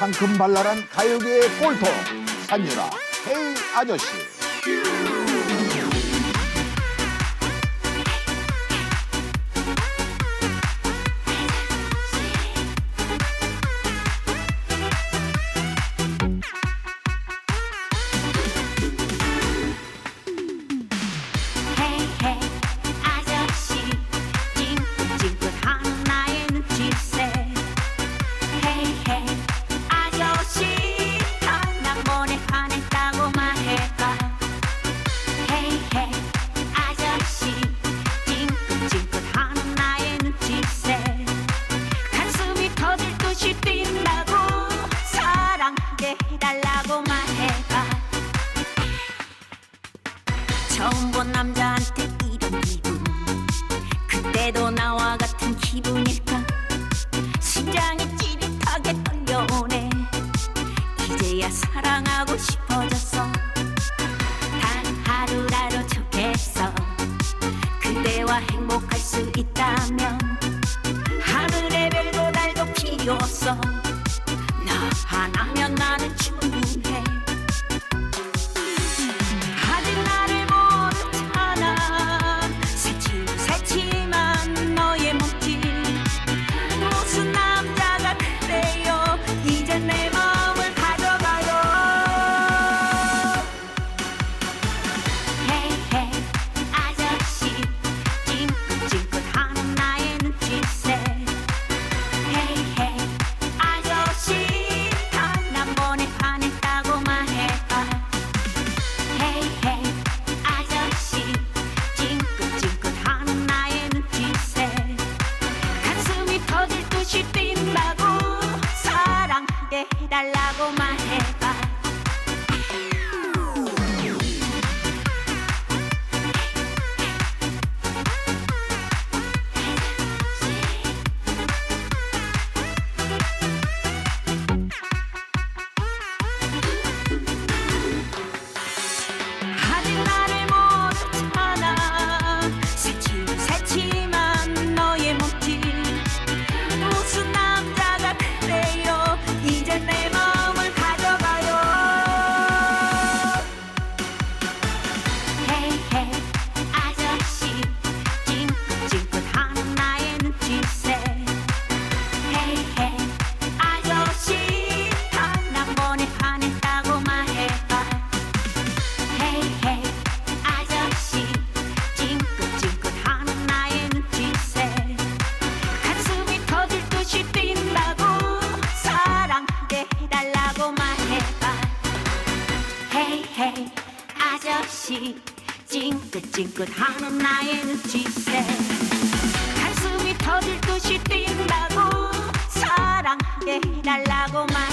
상큼 발랄한 가요계의 꼴통 산유라 헤이 아저씨. 꽃이 핀다고 사랑해 달라고 말해봐. 처음 본 남자한테 이런 기분. 그때도 나와 같은 기분일까? 심장이 찌릿하게 떨려오네. 이제야 사랑하고 싶어졌어. 단 하루라도 좋겠어. 그대와 행복할 수 있다면. 아저씨 찡긋찡긋 하는 나의 눈치새. 가슴이 터질 듯이 뛴다고 사랑해달라고 말